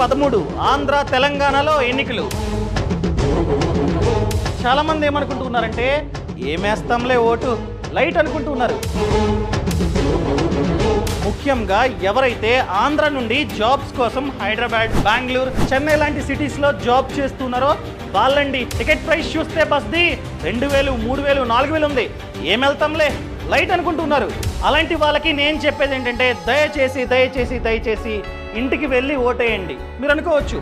పదమూడు ఆంధ్ర తెలంగాణలో ఎన్నికలు. చాలా మంది ఏమనుకుంటున్నారంటే ఏమేస్తాంలే ఓటు? లైట్ అనుకుంటున్నారు ముఖ్యంగా ఎవరైతే ఆంధ్ర నుండి జాబ్స్ కోసం హైదరాబాద్ బెంగళూరు చెన్నై లాంటి సిటీస్లో జాబ్ చేస్తున్నారో వాళ్ళండి టికెట్ ప్రైస్ చూస్తే బస్ది రెండు వేలు మూడు వేలు నాలుగు వేలు ఉంది. ఏం వెళ్తాంలే? లైట్ అనుకుంటున్నారు అలాంటి వాళ్ళకి నేను చెప్పేది ఏంటంటే దయచేసి దయచేసి దయచేసి ఇంటికి వెళ్ళి ఓటేయండి. మీరు అనుకోవచ్చు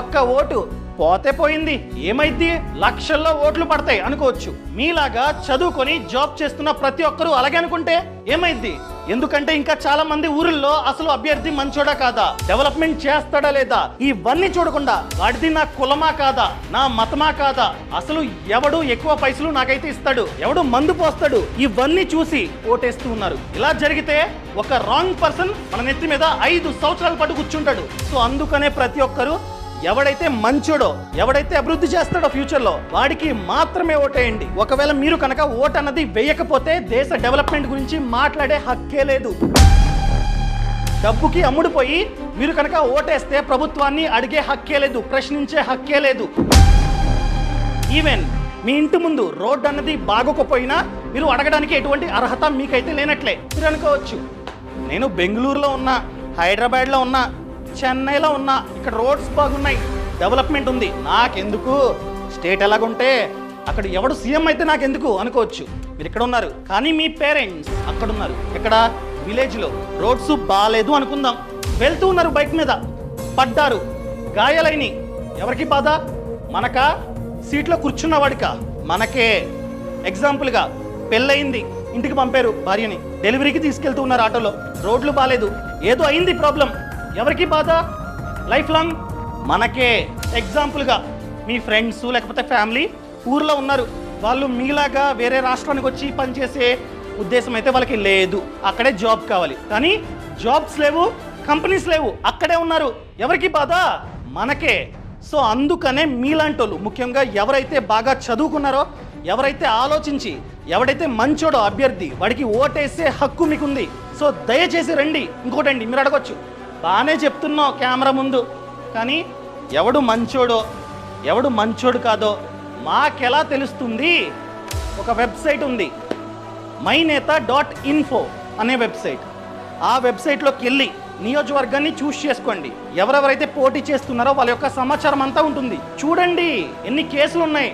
ఒక్క ఓటు పోతే పోయింది ఏమైద్ది? లక్షల్లో ఓట్లు పడతాయి అనుకోవచ్చు. మీలాగా చదువుకొని జాబ్ చేస్తున్న ప్రతి ఒక్కరూ అలాగే అనుకుంటే ఏమైద్ది? ఎందుకంటే ఇంకా చాలా మంది ఊరిలో అసలు అభ్యర్థి మంచోడా కాదా? డెవలప్మెంట్ చేస్తాడా లేదా? ఇవన్నీ చూడకుండా వాడిది నా కులమా కాదా? నా మతమా కాదా? అసలు ఎవడు ఎక్కువ పైసలు నాకైతే ఇస్తాడు? ఎవడు మందు పోస్తాడు? ఇవన్నీ చూసి ఓటేస్తూ ఉన్నారు. ఇలా జరిగితే ఒక రాంగ్ పర్సన్ మన నెత్తి మీద ఐదు సంవత్సరాల పాటు కూర్చుంటాడు. సో అందుకనే ప్రతి ఒక్కరు ఎవడైతే మంచోడో ఎవడైతే అభివృద్ధి చేస్తాడో ఫ్యూచర్లో వాడికి మాత్రమే ఓటేయండి. ఒకవేళ మీరు కనుక ఓట్ అన్నది వేయకపోతే దేశ డెవలప్మెంట్ గురించి మాట్లాడే హక్కే లేదు. డబ్బుకి అమ్ముడుపోయి మీరు కనుక ఓటేస్తే ప్రభుత్వాన్ని అడిగే హక్కే లేదు ప్రశ్నించే హక్కే లేదు. ఈవెన్ మీ ఇంటి ముందు రోడ్డు అన్నది బాగోకపోయినా మీరు అడగడానికి ఎటువంటి అర్హత మీకైతే లేనట్లే. మీరు అనుకోవచ్చు నేను బెంగళూరులో ఉన్నా హైదరాబాద్లో ఉన్నా చెన్నైలో ఉన్నా ఇక్కడ రోడ్స్ బాగున్నాయి. డెవలప్మెంట్ ఉంది. నాకెందుకు? స్టేట్ ఎలాగుంటే అక్కడ ఎవడు సీఎం అయితే నాకెందుకు? అనుకోవచ్చు. మీరు ఇక్కడ ఉన్నారు. కానీ మీ పేరెంట్స్ అక్కడ ఉన్నారు ఇక్కడ విలేజ్లో రోడ్స్ బాగాలేదు అనుకుందాం. వెళ్తూ ఉన్నారు బైక్ మీద. పడ్డారు. గాయాలైని ఎవరికి బాధ? మనకా? సీట్లో కూర్చున్నవాడిక? మనకే. ఎగ్జాంపుల్గా పెళ్ళయింది. ఇంటికి పంపారు భార్యని. డెలివరీకి తీసుకెళ్తూ ఉన్నారు ఆటోలో. రోడ్లు బాగాలేదు ఏదో అయింది ప్రాబ్లం ఎవరికి బాధ? లైఫ్ లాంగ్ మనకే. ఎగ్జాంపుల్గా మీ ఫ్రెండ్స్ లేకపోతే ఫ్యామిలీ ఊర్లో ఉన్నారు. వాళ్ళు మీలాగా వేరే రాష్ట్రానికి వచ్చి పనిచేసే ఉద్దేశం అయితే వాళ్ళకి లేదు. అక్కడే జాబ్ కావాలి. కానీ జాబ్స్ లేవు కంపెనీస్ లేవు. అక్కడే ఉన్నారు. ఎవరికి బాధ? మనకే. సో అందుకనే మీలాంటోళ్ళు ముఖ్యంగా ఎవరైతే బాగా చదువుకున్నారో ఎవరైతే ఆలోచించి ఎవడైతే మంచోడో అభ్యర్థి వాడికి ఓటేసే హక్కు మీకుంది. సో దయచేసి రండి. ఇంకోటండి మీరు అడగొచ్చు. బాగానే చెప్తున్నావు కెమెరా ముందు. కానీ ఎవడు మంచోడో ఎవడు మంచోడు కాదో మాకెలా తెలుస్తుంది? ఒక వెబ్సైట్ ఉంది. మై నేత డాట్ ఇన్ఫో అనే వెబ్సైట్. ఆ వెబ్సైట్లోకి వెళ్ళి నియోజకవర్గాన్ని చూస్ చేసుకోండి. ఎవరెవరైతే పోటీ చేస్తున్నారో వాళ్ళ యొక్క సమాచారం అంతా ఉంటుంది. చూడండి ఎన్ని కేసులు ఉన్నాయి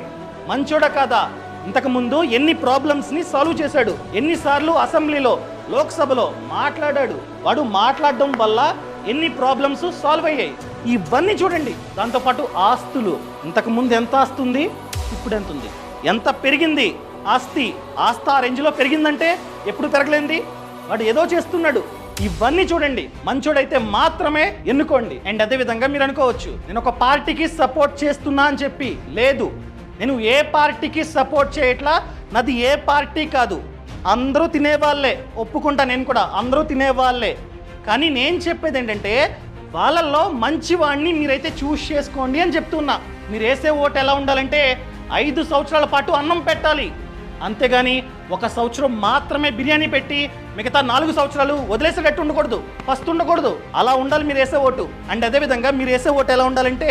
మంచోడా కాదా? ఇంతకుముందు ఎన్ని ప్రాబ్లమ్స్ని సాల్వ్ చేశాడు. ఎన్నిసార్లు అసెంబ్లీలో లోక్సభలో మాట్లాడాడు. వాడు మాట్లాడడం వల్ల ఎన్ని ప్రాబ్లమ్స్ సాల్వ్ అయ్యాయి? ఇవన్నీ చూడండి. దాంతోపాటు ఆస్తులు. ఇంతకుముందు ఎంత ఆస్తి ఉంది? ఇప్పుడు ఎంత ఉంది? ఎంత పెరిగింది? ఆస్తి ఆస్తి ఆ రేంజ్లో పెరిగిందంటే ఎప్పుడు పెరగలేంది? వాడు ఏదో చేస్తున్నాడు. ఇవన్నీ చూడండి. మంచోడైతే మాత్రమే ఎన్నుకోండి. అండ్ అదే విధంగా మీరు అనుకోవచ్చు. నేను ఒక పార్టీకి సపోర్ట్ చేస్తున్నా అని చెప్పి లేదు. నేను ఏ పార్టీకి సపోర్ట్ చేయట్లా? నాది ఏ పార్టీ కాదు. అందరూ తినేవాళ్ళే. ఒప్పుకుంటా నేను కూడా. అందరూ తినేవాళ్ళే. కానీ నేను చెప్పేది ఏంటంటే వాళ్ళల్లో మంచివాడిని మీరైతే చూస్ చేసుకోండి అని చెప్తున్నా. మీరు వేసే ఓటు ఎలా ఉండాలంటే ఐదు సంవత్సరాల పాటు అన్నం పెట్టాలి. అంతేగాని ఒక సంవత్సరం మాత్రమే బిర్యానీ పెట్టి మిగతా నాలుగు సంవత్సరాలు వదిలేసేటట్టు ఉండకూడదు. ఫస్ట్ ఉండకూడదు. అలా ఉండాలి మీరు వేసే ఓటు. అండ్ అదేవిధంగా మీరు వేసే ఓటు ఎలా ఉండాలంటే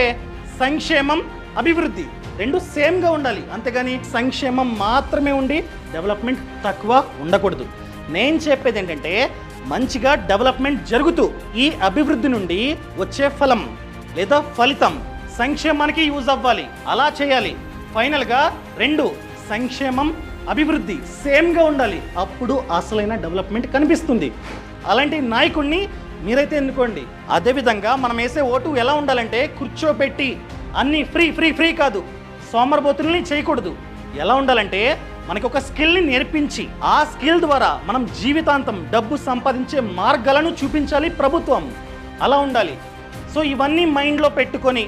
సంక్షేమం అభివృద్ధి రెండు సేమ్గా ఉండాలి. అంతేగాని సంక్షేమం మాత్రమే ఉండి డెవలప్మెంట్ తక్కువ ఉండకూడదు. నేను చెప్పేది ఏంటంటే మంచిగా డెవలప్మెంట్ జరుగుతూ ఈ అభివృద్ధి నుండి వచ్చే ఫలం లేదా ఫలితం సంక్షేమానికి యూజ్ అవ్వాలి. అలా చేయాలి. ఫైనల్గా రెండు సంక్షేమం అభివృద్ధి సేమ్గా ఉండాలి. అప్పుడు అసలైన డెవలప్మెంట్ కనిపిస్తుంది. అలాంటి నాయకుడిని మీరైతే ఎన్నుకోండి. అదేవిధంగా మనం వేసే ఓటు ఎలా ఉండాలంటే కూర్చోబెట్టి అన్నీ ఫ్రీ ఫ్రీ ఫ్రీ కాదు. సోమరబోతుల్ని చేయకూడదు. ఎలా ఉండాలంటే మనకి ఒక స్కిల్ని నేర్పించి ఆ స్కిల్ ద్వారా మనం జీవితాంతం డబ్బు సంపాదించే మార్గాలను చూపించాలి ప్రభుత్వం. అలా ఉండాలి. సో ఇవన్నీ మైండ్లో పెట్టుకొని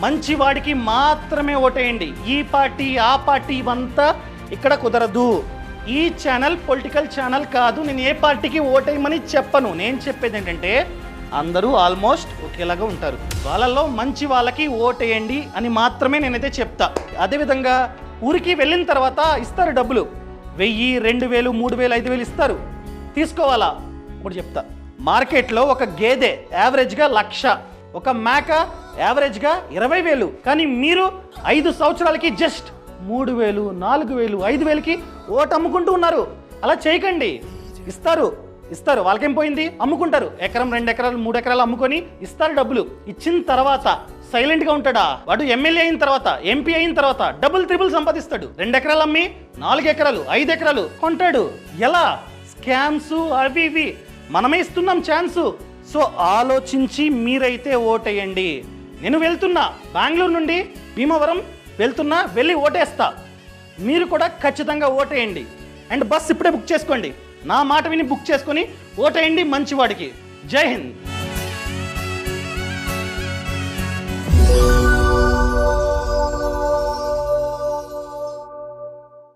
మంచి వాడికి మాత్రమే ఓటేయండి. ఈ పార్టీ ఆ పార్టీ ఇవంతా ఇక్కడ కుదరదు. ఈ ఛానల్ పొలిటికల్ ఛానల్ కాదు. నేను ఏ పార్టీకి ఓటేయమని చెప్పను. నేను చెప్పేది ఏంటంటే అందరూ ఆల్మోస్ట్ ఒకేలాగా ఉంటారు. వాళ్ళల్లో మంచి వాళ్ళకి ఓటేయండి అని మాత్రమే నేనైతే చెప్తా. అదేవిధంగా ఊరికి వెళ్ళిన తర్వాత ఇస్తారు డబ్బులు. వెయ్యి రెండు వేలు మూడు వేలు ఐదు వేలు ఇస్తారు. తీసుకోవాలా? ఇప్పుడు చెప్తా. మార్కెట్లో ఒక గేదె యావరేజ్గా లక్ష ఒక మేక యావరేజ్గా ఇరవై వేలు. కానీ మీరు ఐదు సంవత్సరాలకి జస్ట్ మూడు వేలు నాలుగు వేలు ఐదు వేలకి ఓటు అమ్ముకుంటూ ఉన్నారు. అలా చేయకండి. ఇస్తారు. ఇస్తారు. వాళ్ళకేం పోయింది? అమ్ముకుంటారు. ఎకరం రెండు ఎకరాలు మూడు ఎకరాలు అమ్ముకొని ఇస్తారు డబ్బులు. ఇచ్చిన తర్వాత సైలెంట్గా ఉంటాడా? వాడు ఎమ్మెల్యే అయిన తర్వాత ఎంపీ అయిన తర్వాత డబుల్ త్రిబుల్ సంపాదిస్తాడు. రెండు ఎకరాలు అమ్మి నాలుగు ఎకరాలు ఐదు ఎకరాలు కొంటాడు. ఎలా? స్కామ్స్ అవి ఇవి. మనమే ఇస్తున్నాం ఛాన్సు. సో ఆలోచించి మీరైతే ఓటేయండి. నేను వెళ్తున్నా. బెంగళూరు నుండి భీమవరం వెళ్తున్నా వెళ్ళి ఓటేస్తా. మీరు కూడా ఖచ్చితంగా ఓటేయండి. అండ్ బస్ ఇప్పుడే బుక్ చేసుకోండి. నా మాట విని బుక్ చేసుకొని ఓటేయండి మంచివాడికి. జై హింద్. you.